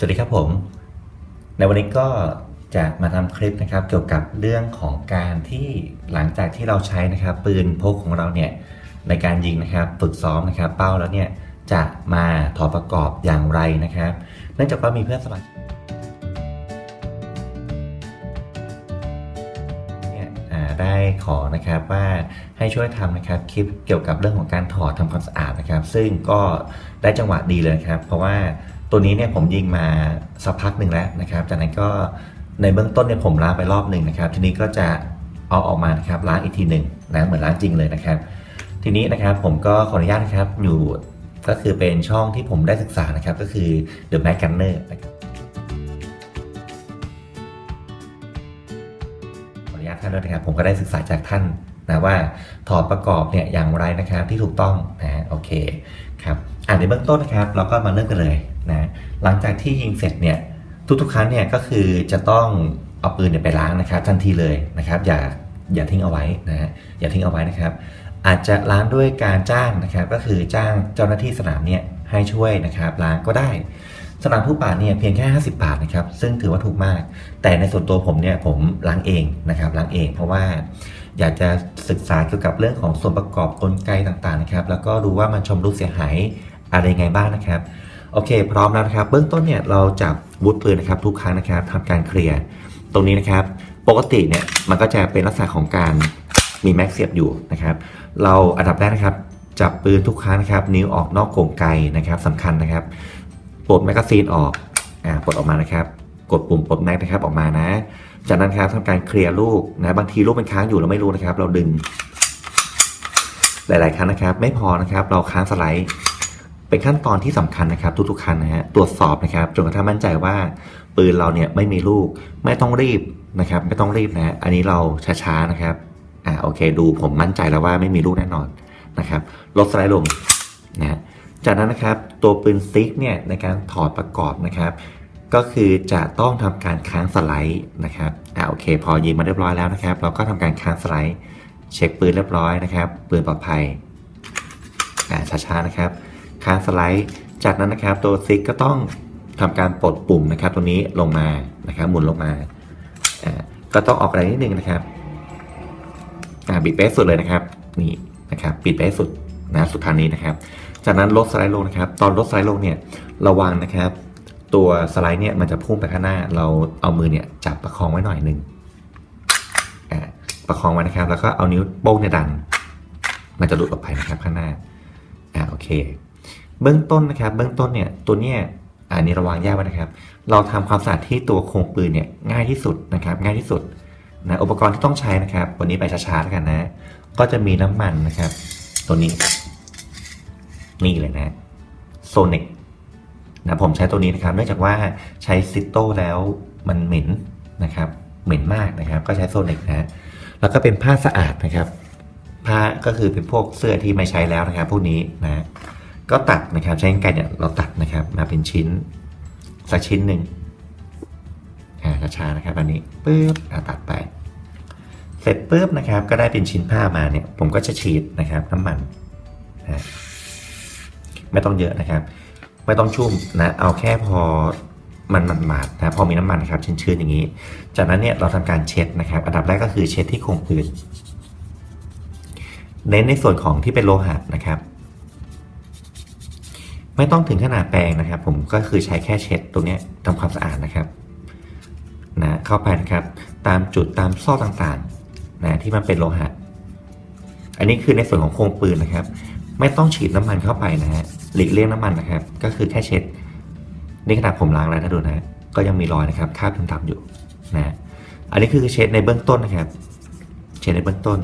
สวัสดีครับผม ในวันนี้ก็จะมาทำคลิปนะครับ เกี่ยวกับเรื่องของการที่หลังจากที่เราใช้นะครับ ปืนพกของเราเนี่ยในการยิงนะครับฝึกซ้อมนะครับ เป้าแล้วเนี่ยจะมาถอดประกอบอย่างไรนะครับ เนื่องจากว่ามีเพื่อนสมาชิกเนี่ยได้ขอนะครับว่าให้ช่วยทำนะครับคลิปเกี่ยวกับเรื่องของการถอดทำความสะอาดนะครับ ซึ่งก็ได้จังหวะดีเลยครับ เพราะว่า ตัวนี้เนี่ยผมยิงมาสักพักหนึ่งแล้วนะครับ จากนั้นก็ในเบื้องต้นเนี่ยผมล้างไปรอบหนึ่งนะครับ ทีนี้ก็จะเอาออกมานะครับล้างอีกทีหนึ่งนะเหมือนล้างจริงเลยนะครับ ทีนี้นะครับผมก็ขออนุญาตนะครับอยู่ก็คือเป็นช่องที่ผมได้ศึกษานะครับ ก็คือ The Mac Gunner นะครับขออนุญาตท่านด้วยนะครับ ผมก็ได้ศึกษาจากท่านนะว่าถอดประกอบเนี่ยอย่างไรนะครับที่ถูกต้องนะโอเคครับอ่านในเบื้องต้นนะครับ เราก็มาเริ่มกันเลย นะหลังจากที่ยิงเสร็จเนี่ยทุกๆครั้งเนี่ยก็คือจะต้องเอาปืนเนี่ยไปล้างนะครับทันทีเลยนะครับอย่าอย่าทิ้งเอาไว้นะฮะอย่าทิ้งเอาไว้นะครับ อาจจะล้างด้วยการจ้างนะครับ ก็คือจ้างเจ้าหน้าที่สนามเนี่ยให้ช่วยนะครับล้างก็ได้สนามผู้ป่าเนี่ยเพียงแค่ 50 บาทนะครับ ซึ่งถือว่าถูกมาก แต่ในส่วนตัวผมเนี่ยผมล้างเองนะครับล้างเอง เพราะว่าอยากจะศึกษาเกี่ยวกับเรื่องของส่วนประกอบกลไกต่างๆนะครับ แล้วก็ดูว่ามันชมรุดเสียหายอะไรไงบ้างนะครับ โอเค พร้อมแล้วนะครับ เบื้องต้นเนี่ยเราจับวุธปืนนะครับทุกครั้งนะครับทำการเคลียร์ตรงนี้นะครับ ปกติเนี่ยมันก็จะเป็นลักษณะของการมีแม็กเสียบอยู่นะครับ เราอันดับแรกนะครับ จับปืนทุกครั้งนะครับ นิ้วออกนอกกรงไกนะครับสำคัญนะครับปลดแมกกาซีนออกอ่าปลดออกมานะครับ กดปุ่มปลดแม็กนะครับออกมานะ จากนั้นครับทำการเคลียร์ลูกนะบางทีลูกมันค้างอยู่เราไม่รู้นะครับ เราดึง หลาย ๆ ครั้งนะครับ ไม่พอนะครับ เราค้างสไลด์ เป็นขั้นตอนที่สำคัญนะครับ ทุกๆครั้งนะฮะตรวจสอบนะครับจนกระทั่งมั่นใจว่า ปืนเราเนี่ยไม่มีลูกไม่ต้องรีบนะครับ ไม่ต้องรีบนะฮะอันนี้เราช้าๆนะครับอ่าโอเค ดูผมมั่นใจแล้วว่าไม่มีลูกแน่นอนนะครับลดสไลด์ลงนะฮะจากนั้นนะครับตัวปืนซิกเนี่ยในการถอดประกอบนะครับ ก็คือจะต้องทำการค้างสไลด์นะครับอ่าโอเค พอยิงมาเรียบร้อยแล้วนะครับ เราก็ทำการค้างสไลด์ เช็คปืนเรียบร้อยนะครับ ปืนปลอดภัยอ่าช้าๆนะครับ ค้างสไลด์ จากนั้นนะครับตัวซิกก็ต้องทำการปลดปุ่มนะครับตัวนี้ลงมานะครับหมุนลงมาอ่าก็ต้องออกแรงนิดนึงนะครับอ่าบิดไปสุดเลยนะครับนี่นะครับบิดไปสุดนะสุดทางนี้นะครับ จากนั้นลดสไลด์ลงนะครับ ตอนลดสไลด์ลงเนี่ยระวังนะครับ ตัวสไลด์เนี่ยมันจะพุ่งไปข้างหน้า เราเอามือเนี่ยจับประคองไว้หน่อยหนึ่งอ่าประคองไว้นะครับ แล้วก็เอานิ้วโป้งเนี่ยดัน มันจะหลุดออกไปนะครับข้างหน้าอ่าโอเค เบื้องต้นนะครับ เบื้องต้นเนี่ยตัวเนี้ยอันนี้ระวังยากนะครับ เราทำความสะอาดที่ตัวโครงปืนเนี่ยง่ายที่สุดนะครับ ง่ายที่สุดนะอุปกรณ์ที่ต้องใช้นะครับ วันนี้ไปช้าๆแล้วกันนะ ก็จะมีน้ำมันนะครับ ตัวนี้ นี่เลยนะโซนิกนะผมใช้ตัวนี้นะครับ เนื่องจากว่าใช้ซิโต้แล้วมันเหม็นนะครับ เหม็นมากนะครับ ก็ใช้โซนิกนะแล้วก็เป็นผ้าสะอาดนะครับ ผ้าก็คือเป็นพวกเสื้อที่ไม่ใช้แล้วนะครับ พวกนี้นะ ก็ตัดนะครับ ใช้กรรไกรเนี่ยเราตัดนะครับ มาเป็นชิ้น สักชิ้นหนึ่งอ่าช้าๆนะครับอันนี้ปึ๊บอ่าตัดไป เสร็จปึ๊บนะครับ ก็ได้เป็นชิ้นผ้ามาเนี่ย ผมก็จะฉีดนะครับ น้ำมันนะไม่ต้องเยอะนะครับ ไม่ต้องชุ่มนะเอาแค่พอมันมันหมาดนะพอมีน้ำมันครับชื้นๆอย่างนี้ จากนั้นเนี่ยเราทำการเช็ดนะครับ อันดับแรกก็คือเช็ดที่โครงปืนเน้นในส่วนของที่เป็นโลหะนะครับ ไม่ต้องถึงขนาดแปรงนะครับ ผมก็คือใช้แค่เช็ดตรงนี้ทำความสะอาดนะครับนะเข้าไปนะครับ ตามจุดตามซอกต่างๆนะที่มันเป็นโลหะ อันนี้คือในส่วนของโครงปืนนะครับ ไม่ต้องฉีดน้ำมันเข้าไปนะฮะหลีกเลี่ยงน้ำมันนะครับ ก็คือแค่เช็ดนี่ขนาดผมล้างแล้วนะดูนะก็ยังมีรอยนะครับคราบดำๆอยู่นะอันนี้คือเช็ดในเบื้องต้นนะครับ เช็ดในเบื้องต้น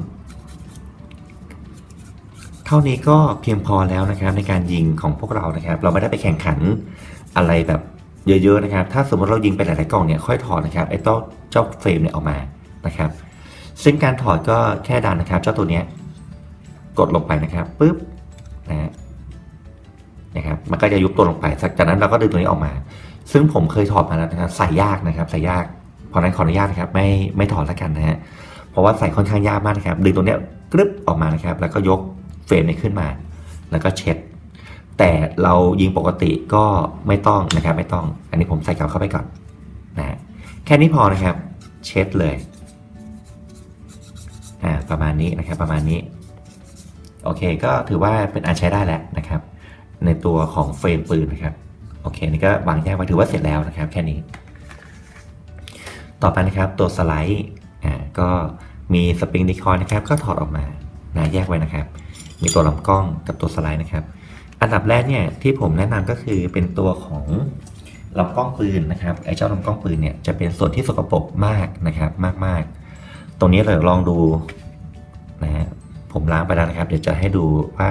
เท่านี้ก็เพียงพอแล้วนะครับในการยิงของพวกเรานะครับ เราไม่ได้ไปแข่งขันอะไรแบบเยอะๆนะครับ ถ้าสมมติเรายิงไปหลายๆกล่องเนี่ยค่อยถอดนะครับไอ้เจ้าเจ้าเฟรมเนี่ยออกมานะครับ ซึ่งการถอดก็แค่ดันนะครับ เจ้าตัวเนี้ยกดลงไปนะครับปุ๊บนะฮะนะครับ มันก็จะยุบตัวลงไปจากนั้นเราก็ดึงตัวนี้ออกมา ซึ่งผมเคยถอดมาแล้วนะครับใส่ยากนะครับ ใส่ยากเพราะฉะนั้นขออนุญาตนะครับ ไม่ไม่ถอดแล้วกันนะฮะเพราะว่าใส่ค่อนข้างยากมากนะครับ ดึงตัวเนี้ยกรึบออกมานะครับ แล้วก็ยก เฟรมนี้ขึ้นมา แล้วก็เช็ด แต่เรายิงปกติก็ไม่ต้องนะครับไม่ต้อง อันนี้ผมใส่กลับเข้าไปก่อนนะแค่นี้พอนะครับเช็ดเลยอ่าประมาณนี้นะครับประมาณนี้โอเคก็ถือว่าเป็นอันใช้ได้แล้วนะครับ ในตัวของเฟรมปืนนะครับโอเคนี่ก็วางแยกไว้ถือว่าเสร็จแล้วนะครับ แค่นี้ ต่อไปนะครับตัวสไลด์อ่าก็มีสปริงดีคอยนะครับ ก็ถอดออกมานะแยกไว้นะครับ มีตัวลำกล้องกับตัวสไลด์นะครับ อันดับแรกเนี่ยที่ผมแนะนำก็คือเป็นตัวของลำกล้องปืนนะครับไอ้เจ้าลำกล้องปืนเนี่ยจะเป็นส่วนที่สกปรกมากนะครับมากๆ ตรงนี้เราลองดูนะฮะผมล้างไปแล้วนะครับ เดี๋ยวจะให้ดูว่า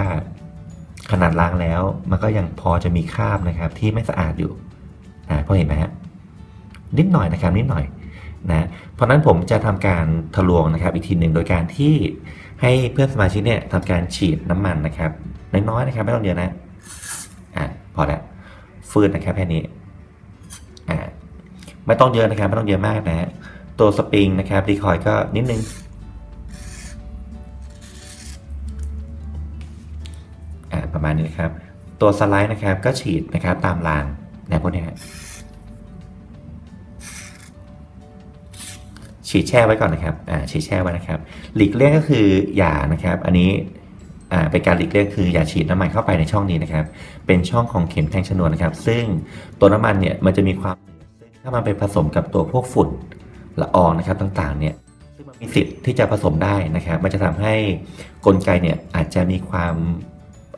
ขนาดล้างแล้ว มันก็ยังพอจะมีคราบนะครับที่ไม่สะอาดอยู่นะพอเห็นไหมฮะนิดหน่อยนะครับนิดหน่อย นะเพราะนั้นผมจะทำการทะลวงนะครับ อีกทีหนึ่งโดยการที่ให้เพื่อนสมาชิกเนี่ยทำการฉีดน้ำมันนะครับน้อยๆนะครับไม่ต้องเยอะนะอะพอแล้วฟืนนะครับแค่นี้อ่าไม่ต้องเยอะนะครับไม่ต้องเยอะมากนะ ตัวสปริงนะครับดีคอยก็นิดนึงประมาณนี้นะครับ ตัวสไลด์นะครับก็ฉีดนะครับตามรางนะพวกนี้ ฉีดแช่ไว้ก่อนนะครับอ่าฉีดแช่ไว้นะครับ หลีกเลี่ยงก็คืออย่านะครับ อันนี้อ่าเป็นการหลีกเลี่ยงคืออย่าฉีดน้ำมันเข้าไปในช่องนี้นะครับ เป็นช่องของเข็มแทงชนวนนะครับ ซึ่งตัวน้ำมันเนี่ยมันจะมีความถ้ามันไปผสมกับตัวพวกฝุ่นละอองนะครับต่างๆ เนี่ยซึ่งมันมีสิทธิ์ที่จะผสมได้นะครับ มันจะทำให้กลไกเนี่ยอาจจะมีความ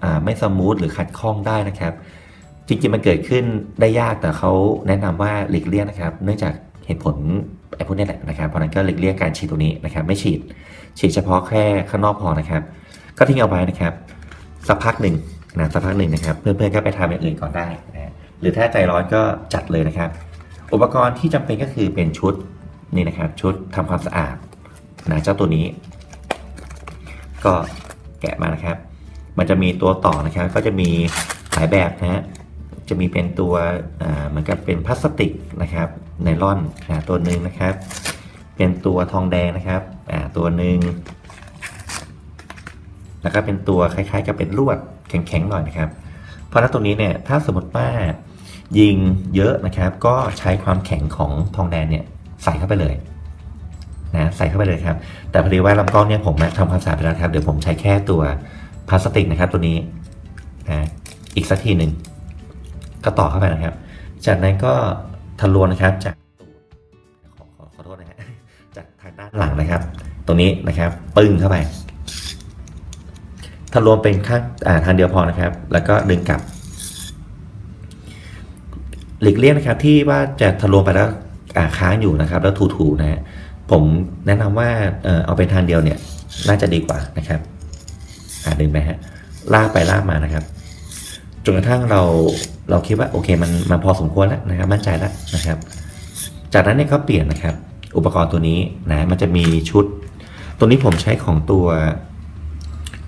อ่าไม่สมูทหรือขัดข้องได้นะครับ จริงๆมันเกิดขึ้นได้ยากแต่เขาแนะนำว่าหลีกเลี่ยงนะครับ เนื่องจากเหตุผลไอ้พวกนี้แหละนะครับเพราะนั้นก็หลีกเลี่ยงการฉีดตัวนี้นะครับ ไม่ฉีด ฉีดเฉพาะแค่ข้างนอกพอนะครับ ก็ทิ้งเอาไว้นะครับ สักพักหนึ่งนะสักพักหนึ่งนะครับ เพื่อนๆก็ไปทำอย่างอื่นก่อนได้นะหรือถ้าใจร้อนก็จัดเลยนะครับ อุปกรณ์ที่จำเป็นก็คือเป็นชุดนี่นะครับ ชุดทำความสะอาดนะเจ้าตัวนี้ ก็แกะมานะครับ มันจะมีตัวต่อนะครับ ก็จะมีหลายแบบนะฮะ จะมีเป็นตัวเหมือนกับเป็นพลาสติกนะครับไนลอนตัวหนึ่งนะครับ เป็นตัวทองแดงนะครับตัวหนึ่งแล้วก็เป็นตัวคล้ายๆ กับเป็นลวดแข็งๆหน่อยนะครับ เพราะฉะนั้นตรงนี้เนี่ยถ้าสมมติว่ายิงเยอะนะครับ ก็ใช้ความแข็งของทองแดงเนี่ยใส่เข้าไปเลยนะใส่เข้าไปเลยครับ แต่พอดีว่าลำกล้องเนี่ยผมทำความสะอาดไปแล้วครับเดี๋ยวผมใช้แค่ตัวพลาสติกนะครับตัวนี้นะอีกสักทีหนึ่ง ก็ต่อเข้าไปนะครับ จากนั้นก็ทะลวงนะครับจากขอขอขอโทษนะฮะจากทางด้านหลังนะครับ ตรงนี้นะครับ ปึ้งเข้าไปทะลวงเป็นข้างาทางเดียวพอนะครับ แล้วก็ดึงกลับหลีกเลี่ยงนะครับที่ว่าจะทะลวงไปแล้วค้างอยู่นะครับ แล้วถูๆนะฮะผมแนะนำว่าเออเอาเป็นทางเดียวเนี่ยน่าจะดีกว่านะครับอ่าดึงไปฮะลากไปลากมานะครับ จนกระทั่งเราเราคิดว่าโอเคมันมันพอสมควรแล้วนะครับมั่นใจแล้วนะครับ จากนั้นเนี่ยก็เปลี่ยนนะครับ อุปกรณ์ตัวนี้นะมันจะมีชุด ตัวนี้ผมใช้ของตัว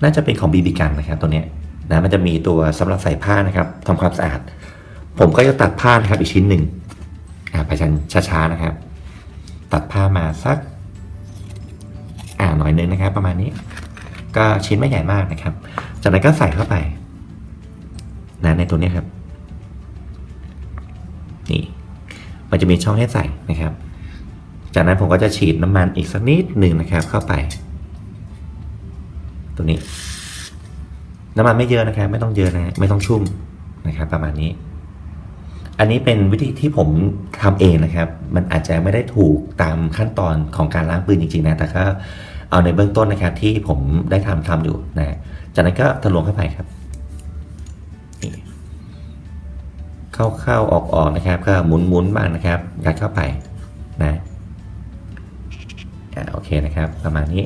น่าจะเป็นของบีบีกันนะครับตัวเนี้ยนะมันจะมีตัวสำหรับใส่ผ้านะครับทำความสะอาด ผมก็จะตัดผ้านะครับอีกชิ้นหนึ่งอ่าไปชันช้าๆนะครับ ตัดผ้ามาสัก อ่าหน่อยนึงนะครับ ประมาณนี้ ก็ชิ้นไม่ใหญ่มากนะครับ จากนั้นก็ใส่เข้าไป นะในตัวนี้ครับนี่มันจะมีช่องให้ใส่นะครับ จากนั้นผมก็จะฉีดน้ำมันอีกสักนิดหนึ่งนะครับ เข้าไป ตัวนี้ น้ำมันไม่เยอะนะครับ ไม่ต้องเยอะนะไม่ต้องชุ่มนะครับ ประมาณนี้ อันนี้เป็นวิธีที่ผมทำเองนะครับ มันอาจจะไม่ได้ถูกตามขั้นตอนของการล้างปืนจริงๆนะแต่ก็เอาในเบื้องต้นนะครับที่ผมได้ทำทำอยู่นะจากนั้นก็ทะลวงเข้าไปครับ เข้าเข้าออกออกนะครับ ก็หมุนหมุนบ้างนะครับยัดเข้าไปนะอ่าโอเคนะครับ ประมาณนี้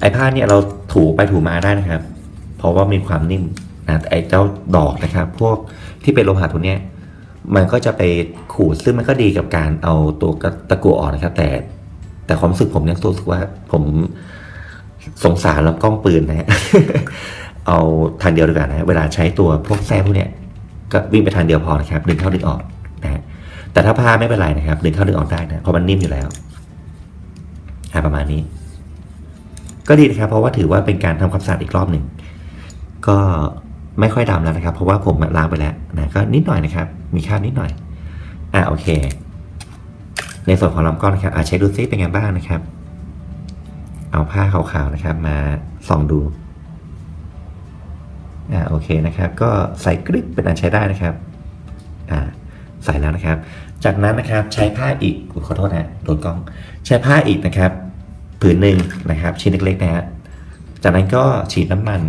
ไอ้ผ้าเนี่ยเราถูไปถูมาได้นะครับ เพราะว่ามีความนิ่มนะไอ้เจ้าดอกนะครับ พวกที่เป็นโลหะตัวเนี้ยมันก็จะไปขูดซึ่งมันก็ดีกับการเอาตัวตะกั่วออกนะครับ แต่แต่ความรู้สึกผมเนี่ยรู้สึกว่าผมสงสารลำกล้องปืนนะฮะ เอาทางเดียวดีกว่านะ เวลาใช้ตัวพวกแส้พวกเนี้ย ก็วิ่งไปทางเดียวพอนะครับดึงเข้าดึงออกนะฮะแต่ถ้าผ้าไม่เป็นไรนะครับดึงเข้าดึงออกได้นะเพราะมันนิ่มอยู่แล้วอ่าประมาณนี้ ก็ดีนะครับ เพราะว่าถือว่าเป็นการทำความสะอาดอีกรอบหนึ่งก็ไม่ค่อยดำแล้วนะครับ เพราะว่าผมล้างไปแล้วนะก็นิดหน่อยนะครับ มีคราบนิดหน่อยอ่าโอเค ในส่วนของลำก้อนนะครับอาเช็คดูซิเป็นไงบ้างนะครับ เอาผ้าขาวๆนะครับ มาส่องดู อ่าโอเคนะครับ ก็ใส่กริปเป็นอันใช้ได้นะครับอ่าใส่แล้วนะครับ จากนั้นนะครับใช้ผ้าอีกขอโทษนะโดนกล้อง ใช้ผ้าอีกนะครับ ผืนหนึ่งนะครับ ชิ้นเล็กๆนะฮะจากนั้นก็ฉีดน้ำมัน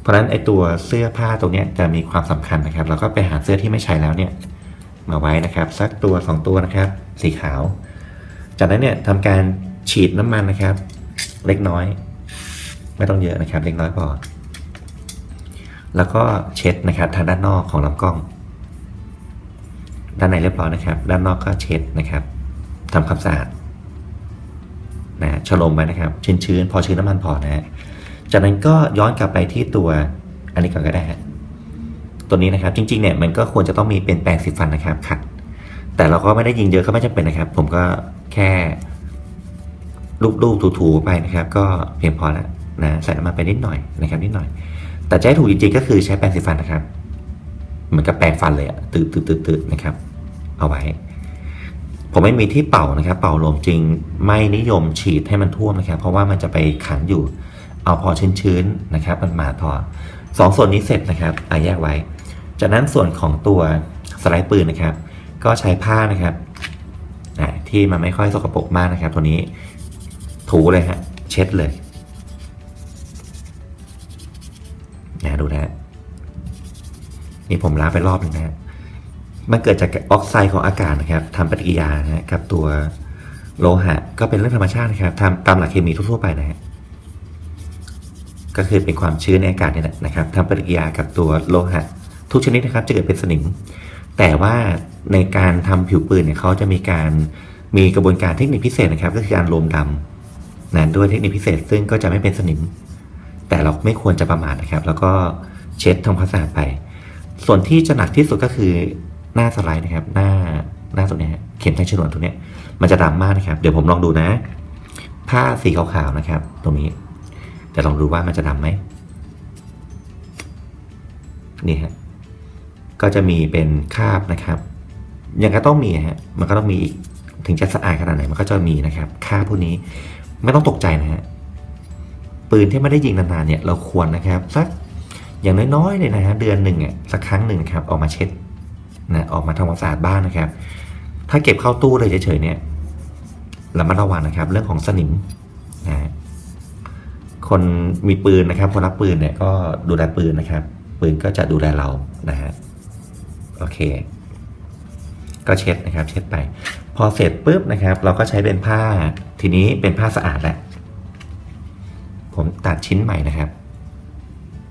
เพราะฉะนั้นไอตัวเสื้อผ้าตรงนี้จะมีความสำคัญนะครับ เราก็ไปหาเสื้อที่ไม่ใช้แล้วเนี่ยมาไว้นะครับสักตัวสองตัวนะครับ สีขาว จากนั้นเนี่ยทำการฉีดน้ำมันนะครับ เล็กน้อย ไม่ต้องเยอะนะครับ เล็กน้อยพอ แล้วก็เช็ดนะครับทางด้านนอกของลำกล้อง ด้านในเรียบร้อยนะครับ ด้านนอกก็เช็ดนะครับทำความสะอาดนะชโลมไว้นะครับ ชื้นๆ พอชื้นน้ำมันพอนะฮะจากนั้นก็ย้อนกลับไปที่ตัวอันนี้ก่อนก็ได้ฮะตัวนี้นะครับจริงๆเนี่ยมันก็ควรจะต้องมีเป็นแปรงสีฟันนะครับขัด แต่เราก็ไม่ได้ยิงเยอะก็ไม่จำเป็นนะครับ ผมก็แค่ลูบๆถูๆไปนะครับ ก็เพียงพอแล้วนะใส่น้ำมันไปนิดหน่อยนะครับนิดหน่อย แต่จะให้ถูกจริงๆก็คือใช้แปรงสีฟันนะครับ เหมือนกับแปรงฟันเลยอะตืดตืดตืดตืดนะครับ เอาไว้ ผมไม่มีที่เป่านะครับ เป่าลมจริงไม่นิยมฉีดให้มันท่วมนะครับ เพราะว่ามันจะไปขังอยู่ เอาพอชื้นๆนะครับ มันมาพอสองส่วนนี้เสร็จนะครับอาแยกไว้ จากนั้นส่วนของตัวสไลด์ปืนนะครับ ก็ใช้ผ้านะครับที่มันไม่ค่อยสกปรกมากนะครับ ตัวนี้ถูเลยฮะเช็ดเลย นะดูนะฮะนี่ผมล้างไปรอบหนึงนะฮะมันเกิดจากออกไซด์ของอากาศนะครับทำปฏิกิริยานะกับตัวโลหะ ก็เป็นเรื่องธรรมชาตินะครับทำตามหลักเคมีทั่วๆไปนะฮะก็คือเป็นความชื้นในอากาศนี่แหละนะครับทำปฏิกิริยากับตัวโลหะ ทุกชนิดนะครับ จะเกิดเป็นสนิม แต่ว่าในการทำผิวปืนเนี่ยเขาจะมีการมีกระบวนการเทคนิคพิเศษนะครับ ก็คือการรวมดำนะด้วยเทคนิคพิเศษซึ่งก็จะไม่เป็นสนิม แต่เราไม่ควรจะประมาทนะครับ แล้วก็เช็ดทำความสะอาดไป ส่วนที่จะหนักที่สุดก็คือหน้าสไลด์นะครับ หน้าหน้าตัวเนี้เข็มแทงฉนวนตัวเนี้มันจะดำมากนะครับ เดี๋ยวผมลองดูนะ ผ้าสีขาวๆนะครับ ตรงนี้เดี๋ยวลองดูว่ามันจะดำไหมนี่ฮะก็จะมีเป็นคราบนะครับยังก็ต้องมีฮะมันก็ต้องมีอีกถึงจะสะอาดขนาดไหนมันก็จะมีนะครับคราบพวกนี้ไม่ต้องตกใจนะฮะ ปืนที่ไม่ได้ยิงนานๆเนี่ยเราควรนะครับสักอย่างน้อยๆเลยนะฮะเดือนหนึ่งอะสักครั้งหนึ่งครับออกมาเช็ดนะออกมาทำความสะอาดบ้านนะครับ ถ้าเก็บเข้าตู้เลยเฉยๆเนี่ยระมัดระวังนะครับ เรื่องของสนิมนะฮะคนมีปืนนะครับคนรับปืนเนี่ยก็ดูแลปืนนะครับ ปืนก็จะดูแลเรานะฮะโอเค ก็เช็ดนะครับ เช็ดไป พอเสร็จปุ๊บนะครับ เราก็ใช้เป็นผ้าทีนี้เป็นผ้าสะอาดแหละ ผมตัดชิ้นใหม่นะครับ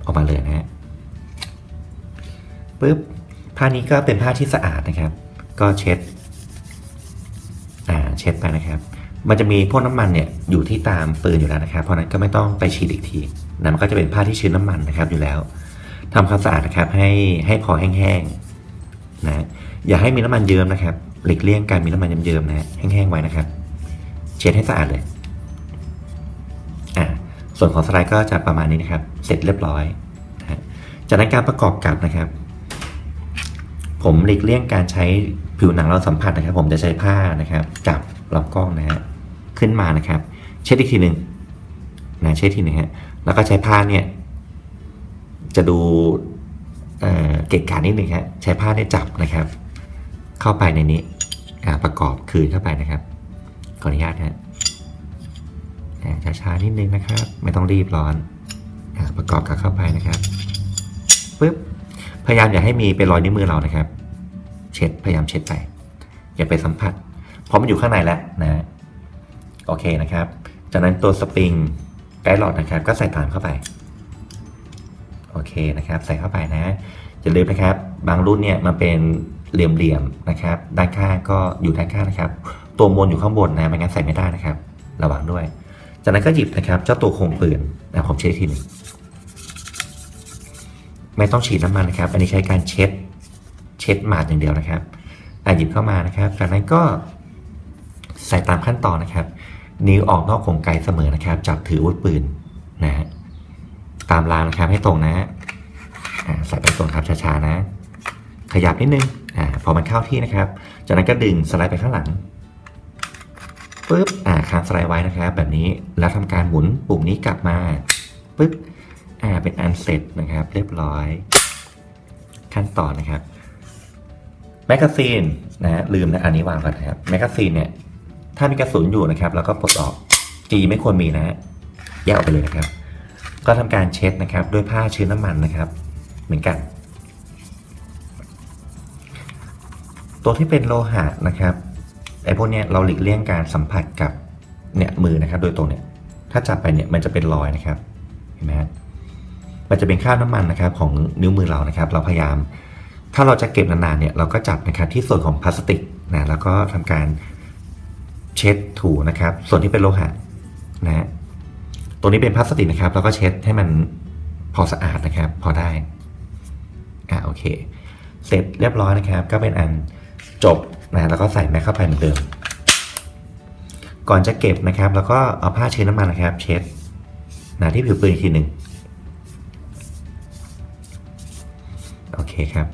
ออกมาเลยนะฮะปุ๊บผ้านี้ก็เป็นผ้าที่สะอาดนะครับ ก็เช็ดอ่าเช็ดไปนะครับ มันจะมีพวกน้ำมันเนี่ยอยู่ที่ตามปืนอยู่แล้วนะครับ เพราะนั้นก็ไม่ต้องไปฉีดอีกทีนะมันก็จะเป็นผ้าที่ชื้นน้ำมันนะครับอยู่แล้วทำความสะอาดนะครับให้ให้พอแห้งๆนะอย่าให้มีน้ำมันเยิ้มนะครับ หลีกเลี่ยงการมีน้ำมันเยิ้มๆนะแห้งๆไว้นะครับ เช็ดให้สะอาดเลย ส่วนของสไลด์ก็จะประมาณนี้นะครับ เสร็จเรียบร้อยนะจากนั้นการประกอบกับนะครับ ผมหลีกเลี่ยงการใช้ผิวหนังเราสัมผัสนะครับ ผมจะใช้ผ้านะครับจับลำกล้องนะฮะขึ้นมานะครับ เช็ดอีกทีหนึ่งนะเช็ดทีหนึ่งฮะแล้วก็ใช้ผ้าเนี่ย จะดูเอ่อเกะกะนิดหนึ่งฮะใช้ผ้าเนี่ยจับนะครับ เข้าไปในนี้ประกอบคืนเข้าไปนะครับขออนุญาตนะฮะ ช้าๆนิดนึงนะครับ ไม่ต้องรีบร้อนอประกอบกับเข้าไปนะครับปึ๊บพยายามอย่าให้มีเป็นรอยนิ้วมือเรานะครับ เช็ดพยายามเช็ดไป อย่าไปสัมผัสเพราะมันอยู่ข้างในแล้วนะโอเคนะครับ จากนั้นตัวสปริงไกด์หลอดนะครับ ก็ใส่ตามเข้าไปโอเคนะครับ ใส่เข้าไปนะอย่าลืมนะครับ บางรุ่นเนี่ยมันเป็นเหลี่ยมๆนะครับ ด้านข้างก็อยู่ด้านข้างนะครับ ตัวมนอยู่ข้างบนนะไม่งั้นใส่ไม่ได้นะครับ ระวังด้วย จากนั้นก็หยิบนะครับ เจ้าตัวโครงปืนนะผมเช็ดทีหนึ่งไม่ต้องฉีดน้ำมันนะครับ อันนี้ใช้การเช็ด เช็ดหมาดอย่างเดียวนะครับอะหยิบเข้ามานะครับ จากนั้นก็ใส่ตามขั้นตอนนะครับ นิ้วออกนอกขงไกเสมอนะครับ จับถืออาวุธปืนนะฮะตามรางนะครับให้ตรงนะฮะใส่ไปตรงครับช้าๆนะ ขยับนิดนึงอ่าพอมันเข้าที่นะครับ จากนั้นก็ดึงสไลด์ไปข้างหลัง ปึ๊บอ่าค้างสไลด์ไว้นะครับ แบบนี้แล้วทำการหมุนปุ่มนี้กลับมาปึ๊บอ่าเป็นอันเสร็จนะครับ เรียบร้อย ขั้นตอนนะครับแมกกาซีนนะลืมนะอันนี้วางก่อนนะครับแมกกาซีนเนี่ยถ้ามีกระสุนอยู่นะครับเราก็ปลดออกจีไม่ควรมีนะฮะแยกออกไปเลยนะครับ ก็ทำการเช็ดนะครับ ด้วยผ้าชื้นน้ำมันนะครับ เหมือนกัน ตัวที่เป็นโลหะนะครับ ไอ้พวกเนี้ยเราหลีกเลี่ยงการสัมผัสกับเนี่ยมือนะครับ โดยตรงเนี่ยถ้าจับไปเนี่ยมันจะเป็นรอยนะครับเห็นไหมฮะมันจะเป็นคราบน้ำมันนะครับของนิ้วมือเรานะครับ เราพยายาม ถ้าเราจะเก็บนานๆเนี่ยเราก็จับนะครับที่ส่วนของพลาสติกนะแล้วก็ทำการเช็ดถูนะครับ ส่วนที่เป็นโลหะนะฮะตัวนี้เป็นพลาสติกนะครับเราก็เช็ดให้มันพอสะอาดนะครับ พอได้อะโอเค เสร็จเรียบร้อยนะครับ ก็เป็นอัน จบนะแล้วก็ใส่แม็กเข้าไปเหมือนเดิม ก่อนจะเก็บนะครับ แล้วก็เอาผ้าเช็ดน้ำมันนะครับ เช็ดนะที่ผิวปืนอีกทีหนึ่งโอเคครับ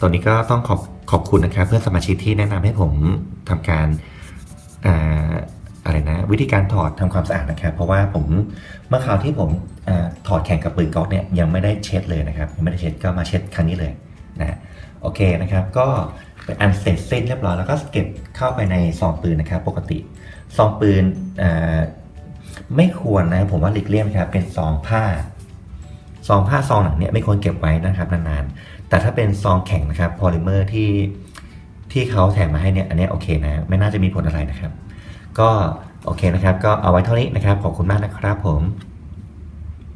ตอนนี้ก็ต้องขอบขอบคุณนะครับ เพื่อนสมาชิกที่แนะนำให้ผมทำการอ่าอะไรนะ วิธีการถอดทำความสะอาดนะครับ เพราะว่าผมเมื่อคราวที่ผมอถอดแข่งกับปืนก๊อกเนี่ยยังไม่ได้เช็ดเลยนะครับยังไม่ได้เช็ดก็มาเช็ดครั้งนี้เลยนะโอเคนะครับ ก็ เป็นอันเสร็จสิ้นเรียบร้อยแล้วก็เก็บเข้าไปในซองปืนนะครับ ปกติซองปืนไม่ควรนะผมว่าหลีกเลี่ยงครับเป็นซองผ้าซองผ้าซองหนังเนี่ยไม่ควรเก็บไว้นะครับนานๆแต่ถ้าเป็นซองแข็งนะครับโพลิเมอร์ที่ที่เขาแถมมาให้เนี่ยอันนี้โอเคนะไม่น่าจะมีผลอะไรนะครับ ก็โอเคนะครับ ก็เอาไว้เท่านี้นะครับขอบคุณมากนะครับผม